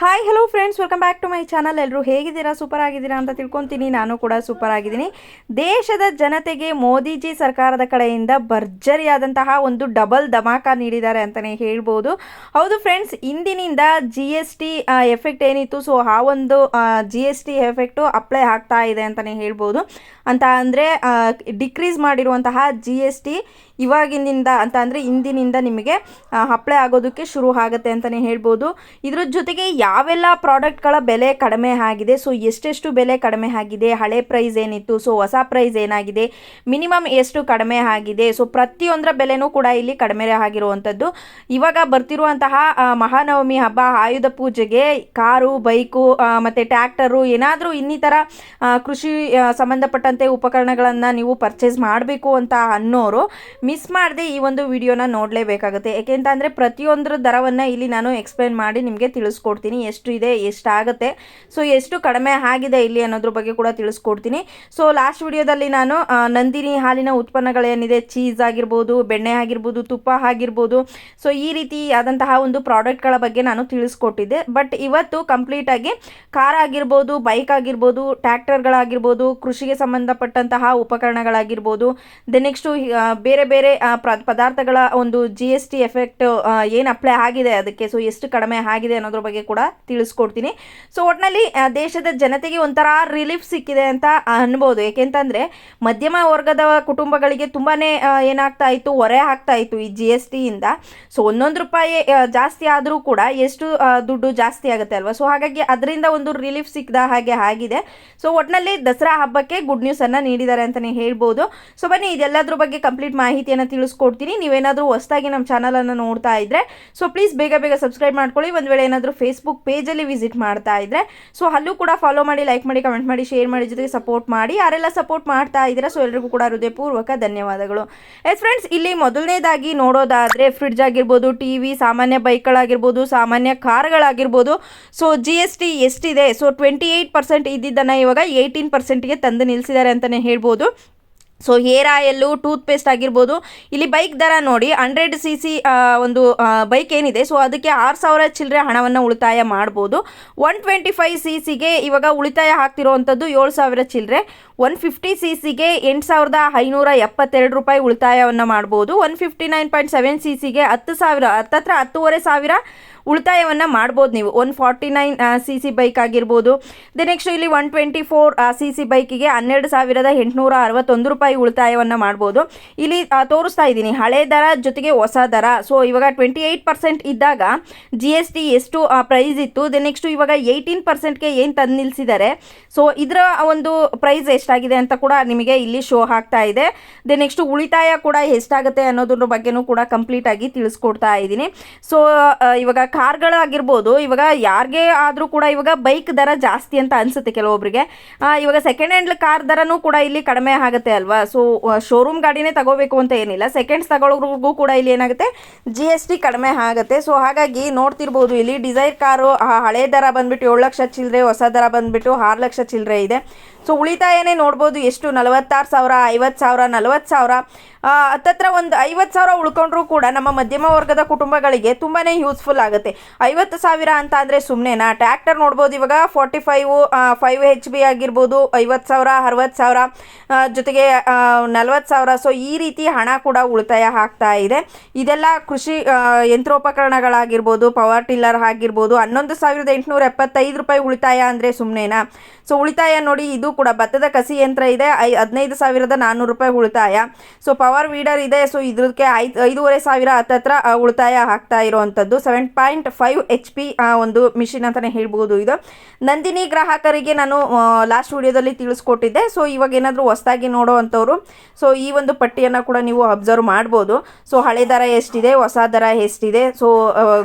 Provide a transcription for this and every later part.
Hi hello friends welcome back to my channel ಎಲ್ಲರೂ ಹೇಗಿದ್ದೀರಾ? Super ಆಗಿದ್ದೀರಾ ಅಂತ ತಿಳ್ಕೊತೀನಿ. ನಾನು ಕೂಡ ಸೂಪರ್ ಆಗಿದ್ದೀನಿ. ದೇಶದ ಜನತೆಗೆ ಮೋದಿಜಿ ಸರ್ಕಾರದ ಕಡೆಯಿಂದ ಭರ್ಜರಿಯಾದಂತಹ ಒಂದು ಡಬಲ್ ಧಮಾಕ ನೀಡಿದ್ದಾರೆ ಅಂತಲೇ ಹೇಳ್ಬೋದು. ಹೌದು ಫ್ರೆಂಡ್ಸ್ ಇಂದಿನಿಂದ ಜಿ ಎಸ್ ಟಿ ಎಫೆಕ್ಟ್ ಏನಿತ್ತು? ಸೊ ಆ ಒಂದು G S T effect apply ಆಗ್ತಾ ಇದೆ ಅಂತಲೇ ಹೇಳ್ಬೋದು. ಅಂತ ಅಂದರೆ ಡಿಕ್ರೀಸ್ ಮಾಡಿರುವಂತಹ ಜಿ ಎಸ್ ಟಿ ಇವಾಗಿನಿಂದ ಅಂತ ಅಂದರೆ ಇಂದಿನಿಂದ ನಿಮಗೆ ಅಪ್ಲೈ ಆಗೋದಕ್ಕೆ ಶುರು ಆಗುತ್ತೆ ಅಂತಲೇ ಹೇಳ್ಬೋದು. ಇದ್ರ ಜೊತೆಗೆ ಯಾವೆಲ್ಲ ಪ್ರಾಡಕ್ಟ್ಗಳ ಬೆಲೆ ಕಡಿಮೆ ಆಗಿದೆ, ಸೊ ಎಷ್ಟೆಷ್ಟು ಬೆಲೆ ಕಡಿಮೆ ಆಗಿದೆ, ಹಳೆ ಪ್ರೈಸ್ ಏನಿತ್ತು, ಸೊ ಹೊಸ ಪ್ರೈಸ್ ಏನಾಗಿದೆ ಮಿನಿಮಮ್ ಎಷ್ಟು ಕಡಿಮೆ ಆಗಿದೆ, ಸೊ ಪ್ರತಿಯೊಂದರ ಬೆಲೆನೂ ಕೂಡ ಇಲ್ಲಿ ಕಡಿಮೆ ಆಗಿರುವಂಥದ್ದು. ಇವಾಗ ಬರ್ತಿರುವಂತಹ ಮಹಾನವಮಿ ಹಬ್ಬ, ಆಯುಧ ಪೂಜೆಗೆ ಕಾರು, ಬೈಕು ಮತ್ತು ಟ್ಯಾಕ್ಟರು, ಏನಾದರೂ ಇನ್ನಿತರ ಕೃಷಿ ಸಂಬಂಧಪಟ್ಟಂತೆ ಉಪಕರಣಗಳನ್ನು ನೀವು ಪರ್ಚೇಸ್ ಮಾಡಬೇಕು ಅಂತ ಅನ್ನೋರು ಮಿಸ್ ಮಾಡದೆ ಈ ಒಂದು ವಿಡಿಯೋನ ನೋಡಲೇಬೇಕಾಗುತ್ತೆ. ಯಾಕೆಂತಂದರೆ ಪ್ರತಿಯೊಂದರ ದರವನ್ನು ಇಲ್ಲಿ ನಾನು ಎಕ್ಸ್ಪ್ಲೈನ್ ಮಾಡಿ ನಿಮಗೆ ತಿಳಿಸ್ಕೊಡ್ತೀನಿ. ಎಷ್ಟು ಇದೆ, ಎಷ್ಟಾಗುತ್ತೆ. ಸೊ ಎಷ್ಟು ಕಡಿಮೆ ಆಗಿದೆ ಇಲ್ಲಿ ಅನ್ನೋದ್ರ ಬಗ್ಗೆ ಕೂಡ ತಿಳಿಸ್ಕೊಡ್ತೀನಿ. ಸೊ ಲಾಸ್ಟ್ ವಿಡಿಯೋದಲ್ಲಿ ನಾನು ನಂದಿನಿ ಹಾಲಿನ ಉತ್ಪನ್ನಗಳೇನಿದೆ ಚೀಸ್ ಆಗಿರ್ಬೋದು, ಬೆಣ್ಣೆ ಆಗಿರ್ಬೋದು, ತುಪ್ಪ ಆಗಿರ್ಬೋದು. ಸೊ ಈ ರೀತಿ ಆದಂತಹ ಒಂದು ಪ್ರಾಡಕ್ಟ್ಗಳ ಬಗ್ಗೆ ನಾನು ತಿಳಿಸ್ಕೊಟ್ಟಿದ್ದೆ. ಬಟ್ ಇವತ್ತು ಕಂಪ್ಲೀಟಾಗಿ ಕಾರ್ ಆಗಿರ್ಬೋದು ಬೈಕ್ ಆಗಿರ್ಬೋದು ಟ್ಯಾಕ್ಟರ್ಗಳಾಗಿರ್ಬೋದು ಕೃಷಿಗೆ ಸಂಬಂಧಪಟ್ಟಂತಹ ಉಪಕರಣಗಳಾಗಿರ್ಬೋದು ದೆ ನೆಕ್ಸ್ಟು ಬೇರೆ ಬೇರೆ ಪದಾರ್ಥಗಳ ಒಂದು ಜಿ ಎಸ್ ಟಿ ಎಫೆಕ್ಟ್ ಏನು ಅಪ್ಲೈ ಆಗಿದೆ ಅದಕ್ಕೆ. ಸೊ ಎಷ್ಟು ಕಡಿಮೆ ಆಗಿದೆ ಅನ್ನೋದ್ರ ಬಗ್ಗೆ ಕೂಡ ತಿಳಿಸ್ಕೊಡ್ತೀನಿ. ಸೊ ಒಟ್ಟಿನಲ್ಲಿ ದೇಶದ ಜನತೆಗೆ ಒಂಥರ ರಿಲೀಫ್ ಸಿಕ್ಕಿದೆ ಅಂತ ಅನ್ಬೋದು. ಯಾಕೆಂತಂದ್ರೆ ಮಧ್ಯಮ ವರ್ಗದ ಕುಟುಂಬಗಳಿಗೆ ತುಂಬಾನೇ ಏನಾಗ್ತಾ ಇತ್ತು, ಹೊರೆ ಆಗ್ತಾ ಇತ್ತು ಈ ಜಿ ಎಸ್ ಟಿಯಿಂದ ಸೊ ಒಂದೊಂದು ರೂಪಾಯಿ ಜಾಸ್ತಿ ಆದರೂ ಕೂಡ ಎಷ್ಟು ದುಡ್ಡು ಜಾಸ್ತಿ ಆಗುತ್ತೆ ಅಲ್ವಾ? ಸೊ ಹಾಗಾಗಿ ಅದರಿಂದ ಒಂದು ರಿಲೀಫ್ ಸಿಕ್ಕದ ಹಾಗೆ ಆಗಿದೆ. ಸೊ ಒಟ್ಟಿನಲ್ಲಿ ದಸರಾ ಹಬ್ಬಕ್ಕೆ ಗುಡ್ ನ್ಯೂಸ್ ಅನ್ನ ನೀಡಿದ್ದಾರೆ ಅಂತಾನೆ ಹೇಳ್ಬೋದು. ಸೊ ಬನ್ನಿ, ಇದೆಲ್ಲದ್ರ ಬಗ್ಗೆ ಕಂಪ್ಲೀಟ್ ಮಾಹಿತಿಯನ್ನು ತಿಳಿಸ್ಕೊಡ್ತೀನಿ. ನೀವೇನಾದರೂ ಹೊಸದಾಗಿ ನಮ್ಮ ಚಾನಲನ್ನು ನೋಡ್ತಾ ಇದ್ದರೆ ಸೊ ಪ್ಲೀಸ್ ಬೇಗ ಬೇಗ ಸಬ್ಸ್ಕ್ರೈಬ್ ಮಾಡ್ಕೊಳ್ಳಿ. ಒಂದು ವೇಳೆ ಏನಾದರೂ ಫೇಸ್ಬುಕ್ ಪೇಜಲ್ಲಿ ವಿಸಿಟ್ ಮಾಡ್ತಾ ಇದ್ದರೆ ಸೊ ಅಲ್ಲೂ ಕೂಡ ಫಾಲೋ ಮಾಡಿ ಲೈಕ್ ಮಾಡಿ ಕಮೆಂಟ್ ಮಾಡಿ ಶೇರ್ ಮಾಡಿ ಜೊತೆಗೆ ಸಪೋರ್ಟ್ ಮಾಡಿ. ಯಾರೆಲ್ಲ ಸಪೋರ್ಟ್ ಮಾಡ್ತಾ ಇದ್ದೀರಾ ಸೊ ಎಲ್ರಿಗೂ ಕೂಡ ಹೃದಯಪೂರ್ವಕ ಧನ್ಯವಾದಗಳು. ಎಸ್ ಫ್ರೆಂಡ್ಸ್ ಇಲ್ಲಿ ಮೊದಲನೇದಾಗಿ ನೋಡೋದಾದರೆ ಫ್ರಿಡ್ಜ್ ಆಗಿರ್ಬೋದು ಟಿ ವಿ ಸಾಮಾನ್ಯ ಬೈಕ್ಗಳಾಗಿರ್ಬೋದು, ಸಾಮಾನ್ಯ ಕಾರ್ಗಳಾಗಿರ್ಬೋದು. ಸೊ ಜಿ ಎಸ್ ಟಿ ಎಷ್ಟಿದೆ? ಸೊ ಟ್ವೆಂಟಿ ಏಯ್ಟ್ ಪರ್ಸೆಂಟ್ ಇದ್ದಿದ್ದನ್ನು ಇವಾಗ ಏಯ್ಟೀನ್ ಪರ್ಸೆಂಟ್ಗೆ ತಂದು ನಿಲ್ಲಿಸಿದ್ದಾರೆ ಅಂತಲೇ ಹೇಳ್ಬೋದು. So hair oil toothpaste ಆಗಿರ್ಬೋದು. ಇಲ್ಲಿ ಬೈಕ್ ದರ ನೋಡಿ ಹಂಡ್ರೆಡ್ ಸಿ ಸಿ ಒಂದು ಬೈಕ್ ಏನಿದೆ. ಸೊ ಅದಕ್ಕೆ ಆರು ಸಾವಿರ ಚಿಲ್ಲರೆ ಹಣವನ್ನು ಉಳಿತಾಯ ಮಾಡ್ಬೋದು. ಒನ್ ಟ್ವೆಂಟಿ ಫೈವ್ ಸಿ ಸಿಗೆ ಇವಾಗ ಉಳಿತಾಯ ಆಗ್ತಿರೋವಂಥದ್ದು ಏಳು ಸಾವಿರ ಚಿಲ್ಲರೆ. ಒನ್ ಫಿಫ್ಟಿ ಸಿ ಸಿಗೆ ಎಂಟು ಸಾವಿರದ ಐನೂರ ಎಪ್ಪತ್ತೆರಡು ರೂಪಾಯಿ ಉಳಿತಾಯವನ್ನು ಮಾಡ್ಬೋದು. One fifty nine point seven C ಸಿಗೆ ಹತ್ತು ಸಾವಿರ, ಹತ್ತತ್ರ ಹತ್ತೂವರೆ ಸಾವಿರ ಉಳಿತಾಯವನ್ನು ಮಾಡ್ಬೋದು ನೀವು. One forty nine C C bike ಆಗಿರ್ಬೋದು. ದೆ ನೆಕ್ಸ್ಟ್ ಇಲ್ಲಿ one twenty four C C ಬೈಕಿಗೆ ಹನ್ನೆರಡು ಸಾವಿರದ ಎಂಟುನೂರ ಅರವತ್ತೊಂದು ರೂಪಾಯಿ ಉಳಿತಾಯವನ್ನು ಮಾಡ್ಬೋದು. ಇಲ್ಲಿ ತೋರಿಸ್ತಾ ಇದ್ದೀನಿ. ಹಳೆ ದರ ಜೊತೆಗೆ ಹೊಸ ದರ. ಸೊ ಇವಾಗ ಟ್ವೆಂಟಿ ಏಯ್ಟ್ ಪರ್ಸೆಂಟ್ ಇದ್ದಾಗ ಜಿ ಎಸ್ ಟಿ ಎಷ್ಟು ಪ್ರೈಸ್ ಇತ್ತು. ದೆ ನೆಕ್ಸ್ಟು ಇವಾಗ ಏಯ್ಟೀನ್ ಪರ್ಸೆಂಟ್ಗೆ ಏನು ತಂದು ನಿಲ್ಲಿಸಿದ್ದಾರೆ ಸೊ ಇದರ ಒಂದು ಪ್ರೈಸ್ ಎಷ್ಟಾಗಿದೆ ಅಂತ ಕೂಡ ನಿಮಗೆ ಇಲ್ಲಿ ಶೋ ಆಗ್ತಾ ಇದೆ. ದೆ ನೆಕ್ಸ್ಟ್ ಉಳಿತಾಯ ಕೂಡ ಎಷ್ಟಾಗುತ್ತೆ ಅನ್ನೋದ್ರ ಬಗ್ಗೆನೂ ಕೂಡ ಕಂಪ್ಲೀಟ್ ಆಗಿ ತಿಳಿಸ್ಕೊಡ್ತಾ ಇದ್ದೀನಿ. ಸೊ ಇವಾಗ ಕಾರ್ಗಳಾಗಿರ್ಬೋದು, ಇವಾಗ ಯಾರಿಗೆ ಆದರೂ ಕೂಡ ಇವಾಗ ಬೈಕ್ ದರ ಜಾಸ್ತಿ ಅಂತ ಅನಿಸುತ್ತೆ ಕೆಲವೊಬ್ಬರಿಗೆ ಇವಾಗ ಸೆಕೆಂಡ್ ಹ್ಯಾಂಡ್ ಕಾರ್ ದರನೂ ಕೂಡ ಇಲ್ಲಿ ಕಡಿಮೆ ಆಗುತ್ತೆ ಅಲ್ವಾ? ಸೊ ಶೋರೂಮ್ ಗಾಡಿನೇ ತಗೋಬೇಕು ಅಂತ ಏನಿಲ್ಲ. ಸೆಕೆಂಡ್ಸ್ ತಗೊಳ್ಳೋರಿಗೂ ಕೂಡ ಇಲ್ಲಿ ಏನಾಗುತ್ತೆ? ಜಿ ಎಸ್ ಟಿ ಕಡಿಮೆ ಆಗುತ್ತೆ. ಸೊ ಹಾಗಾಗಿ ನೋಡ್ತಿರ್ಬೋದು ಇಲ್ಲಿ ಡಿಸೈರ್ ಕಾರು ಹಳೆ ದರ ಬಂದ್ಬಿಟ್ಟು ಏಳು ಲಕ್ಷ ಚಿಲ್ಲರೆ ಹೊಸ ದರ ಬಂದ್ಬಿಟ್ಟು ಆರು ಲಕ್ಷ ಚಿಲ್ಲರೆ ಇದೆ. ಸೊ ಉಳಿತಾಯನೇ ನೋಡ್ಬೋದು, ಎಷ್ಟು? ನಲವತ್ತಾರು ಸಾವಿರ, ಐವತ್ತು ಸಾವಿರ, ನಲವತ್ತು ಸಾವಿರ. ಹತ್ತತ್ರ ಒಂದು ಐವತ್ತು ಸಾವಿರ ಉಳ್ಕೊಂಡ್ರೂ ಕೂಡ ನಮ್ಮ ಮಧ್ಯಮ ವರ್ಗದ ಕುಟುಂಬಗಳಿಗೆ ತುಂಬಾ ಯೂಸ್ಫುಲ್ ಆಗುತ್ತೆ. ಐವತ್ತು ಸಾವಿರ ಅಂತ ಅಂದರೆ ಸುಮ್ಮನೆನಾ ಟ್ರ್ಯಾಕ್ಟರ್ ನೋಡ್ಬೋದು ಇವಾಗ forty five five H P ಆಗಿರ್ಬೋದು, ಐವತ್ತು ಸಾವಿರ, ಅರವತ್ತು ಸಾವಿರ ಜೊತೆಗೆ ನಲ್ವತ್ತು ಸಾವಿರ. ಸೊ ಈ ರೀತಿ ಹಣ ಕೂಡ ಉಳಿತಾಯ ಆಗ್ತಾ ಇದೆ. ಇದೆಲ್ಲ ಕೃಷಿ ಯಂತ್ರೋಪಕರಣಗಳಾಗಿರ್ಬೋದು ಪವರ್ ಟಿಲ್ಲರ್ ಆಗಿರ್ಬೋದು, ಹನ್ನೊಂದು ಸಾವಿರದ ಎಂಟುನೂರ ಎಪ್ಪತ್ತೈದು ರೂಪಾಯಿ ಉಳಿತಾಯ ಅಂದರೆ ಸುಮ್ಮನೆನಾ ಸೊ ಉಳಿತಾಯ ನೋಡಿ ಇದು ಕೂಡ ಭತ್ತದ ಕಸಿ ಯಂತ್ರ ಇದೆ, ಐ, ಹದಿನೈದು ಸಾವಿರದ ನಾನ್ನೂರು ರೂಪಾಯಿ ಉಳಿತಾಯ. ಸೊ ಪವರ್ ವೀಡರ್ ಇದೆ ಸೊ ಇದಕ್ಕೆ ಐದು, ಐದೂವರೆ ಸಾವಿರ ಹತ್ತತ್ರ ಉಳಿತಾಯ ಆಗ್ತಾ ಇರುವಂಥದ್ದು seven point five H P ಒಂದು ಮಿಷಿನ್ ಅಂತಲೇ ಹೇಳ್ಬೋದು ಇದು. ನಂದಿನಿ ಗ್ರಾಹಕರಿಗೆ ನಾನು ಲಾಸ್ಟ್ ವಿಡಿಯೋದಲ್ಲಿ ತಿಳಿಸ್ಕೊಟ್ಟಿದ್ದೆ. ಸೊ ಇವಾಗ ಏನಾದರೂ ಹೊಸದಾಗಿ ನೋಡೋ ಅಂಥವ್ರು ಸೊ ಈ ಒಂದು ಪಟ್ಟಿಯನ್ನು ಕೂಡ ನೀವು ಅಬ್ಸರ್ವ್ ಮಾಡ್ಬೋದು. ಸೊ ಹಳೆ ದರ ಎಷ್ಟಿದೆ, ಹೊಸ ದರ ಎಷ್ಟಿದೆ ಸೊ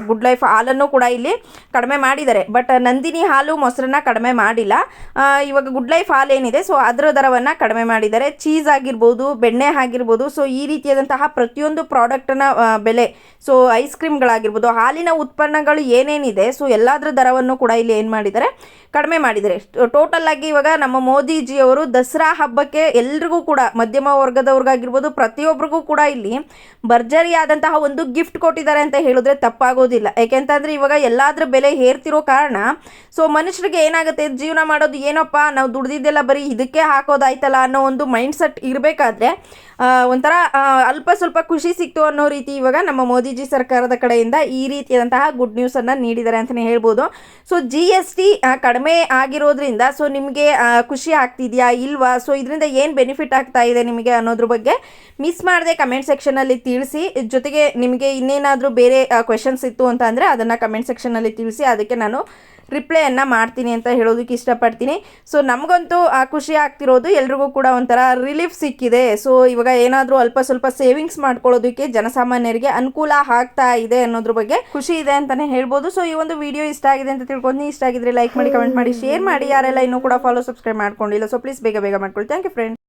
ಗುಡ್ ಲೈಫ್ ಹಾಲನ್ನು ಕೂಡ ಇಲ್ಲಿ ಕಡಿಮೆ ಮಾಡಿದ್ದಾರೆ. ಬಟ್ ನಂದಿನಿ ಹಾಲು ಮೊಸರನ್ನ ಕಡಿಮೆ ಮಾಡಿಲ್ಲ. ಇವಾಗ ಗುಡ್ ಲೈಫ್ ಹಾಲು ಏನಿದೆ ಸೊ ಅದರ ದರವನ್ನು ಕಡಿಮೆ ಮಾಡಿದ್ದಾರೆ. ಚೀಸ್ ಆಗಿರ್ಬೋದು, ಬೆಣ್ಣೆ ಆಗಿರ್ಬೋದು ಸೊ ಈ ರೀತಿಯಾದಂತಹ ಪ್ರತಿಯೊಂದು ಪ್ರಾಡಕ್ಟನ್ನು ಬೆಲೆ ಸೊ ಐಸ್ ಕ್ರೀಮ್ಗಳಾಗಿರ್ಬೋದು ಹಾಲಿನ ಉತ್ಪನ್ನಗಳು ಏನೇನಿದೆ ಸೊ ಎಲ್ಲದರ ದರವನ್ನು ಕೂಡ ಇಲ್ಲಿ ಏನು ಮಾಡಿದ್ದಾರೆ? ಕಡಿಮೆ ಮಾಡಿದರೆ ಟೋಟಲ್ ಆಗಿ ಇವಾಗ ನಮ್ಮ ಮೋದಿಜಿಯವರು ದಸರಾ ಹಬ್ಬಕ್ಕೆ ಎಲ್ರಿಗೂ ಕೂಡ, ಮಧ್ಯಮ ವರ್ಗದವ್ರಿಗಾಗಿರ್ಬೋದು ಪ್ರತಿಯೊಬ್ಬರಿಗೂ ಕೂಡ ಇಲ್ಲಿ ಭರ್ಜರಿಯಾದಂತಹ ಒಂದು ಗಿಫ್ಟ್ ಕೊಟ್ಟಿದ್ದಾರೆ ಅಂತ ಹೇಳಿದ್ರೆ ತಪ್ಪಾಗೋದಿಲ್ಲ. ಯಾಕೆಂತಂದ್ರೆ ಇವಾಗ ಎಲ್ಲಾದ್ರ ಬೆಲೆ ಹೇರ್ತಿರೋ ಕಾರಣ ಸೊ ಮನುಷ್ಯರಿಗೆ ಏನಾಗುತ್ತೆ? ಜೀವನ ಮಾಡೋದು ಏನಪ್ಪ? ನಾವು ದುಡ್ದಿದ್ದೆಲ್ಲ ಬರೀ ಇದಕ್ಕೆ ಹಾಕೋದಾಯ್ತಲ್ಲ ಅನ್ನೋ ಒಂದು ಮೈಂಡ್ ಸೆಟ್ ಇರಬೇಕಾದ್ರೆ ಒಂಥರ ಅಲ್ಪ ಸ್ವಲ್ಪ ಖುಷಿ ಸಿಕ್ತು ಅನ್ನೋ ರೀತಿ ಇವಾಗ ನಮ್ಮ ಮೋದಿಜಿ ಸರ್ಕಾರದ ಕಡೆಯಿಂದ ಈ ರೀತಿಯಾದಂತಹ ಗುಡ್ ನ್ಯೂಸನ್ನು ನೀಡಿದ್ದಾರೆ ಅಂತಲೇ ಹೇಳ್ಬೋದು. ಸೊ ಜಿ ಎಸ್ ಟಿ ಕಡಿಮೆ ಆಗಿರೋದ್ರಿಂದ ಸೊ ನಿಮಗೆ ಖುಷಿ ಆಗ್ತಿದೆಯಾ ಇಲ್ವಾ? ಸೊ ಇದರಿಂದ ಏನು ಬೆನಿಫಿಟ್ ಆಗ್ತಾ ಇದೆ ನಿಮಗೆ ಅನ್ನೋದ್ರ ಬಗ್ಗೆ ಮಿಸ್ ಮಾಡದೆ ಕಮೆಂಟ್ ಸೆಕ್ಷನಲ್ಲಿ ತಿಳಿಸಿ. ಜೊತೆಗೆ ನಿಮಗೆ ಇನ್ನೇನಾದರೂ ಬೇರೆ ಕ್ವೆಶನ್ಸ್ ಇತ್ತು ಅಂತ ಅಂದರೆ ಅದನ್ನು ಕಮೆಂಟ್ ಸೆಕ್ಷನಲ್ಲಿ ತಿಳಿಸಿ. ಅದಕ್ಕೆ ನಾನು ರಿಪ್ಲೈಯನ್ನು ಮಾಡ್ತೀನಿ ಅಂತ ಹೇಳೋದಕ್ಕೆ ಇಷ್ಟಪಡ್ತೀನಿ. ಸೊ ನಮಗಂತೂ ಆ ಖುಷಿ ಆಗ್ತಿರೋದು ಎಲ್ರಿಗೂ ಕೂಡ ಒಂಥರ ರಿಲೀಫ್ ಸಿಕ್ಕಿದೆ. ಸೊ ಇವಾಗ ಏನಾದರೂ ಅಲ್ಪ ಸ್ವಲ್ಪ ಸೇವಿಂಗ್ಸ್ ಮಾಡ್ಕೊಳ್ಳೋದಕ್ಕೆ ಜನಸಾಮಾನ್ಯರಿಗೆ ಅನುಕೂಲ ಆಗ್ತಾ ಇದೆ ಅನ್ನೋದ್ರ ಬಗ್ಗೆ ಖುಷಿ ಇದೆ ಅಂತಲೇ ಹೇಳ್ಬೋದು. ಸೊ ಈ ಒಂದು ವಿಡಿಯೋ ಇಷ್ಟ ಆಗಿದೆ ಅಂತ ತಿಳ್ಕೊಂಡು ಇಷ್ಟ ಆಗಿದ್ರೆ ಲೈಕ್ ಮಾಡಿ ಕಮೆಂಟ್ ಮಾಡಿ ಶೇರ್ ಮಾಡಿ. ಯಾರೆಲ್ಲ ಇನ್ನೂ ಕೂಡ ಫಾಲೋ ಸಬ್ಸ್ಕ್ರೈಬ್ ಮಾಡ್ಕೊಂಡಿಲ್ಲ. ಸೊ ಪ್ಲೀಸ್ ಬೇಗ ಬೇಗ ಮಾಡ್ಕೊಳ್ಳಿ. Thank you friend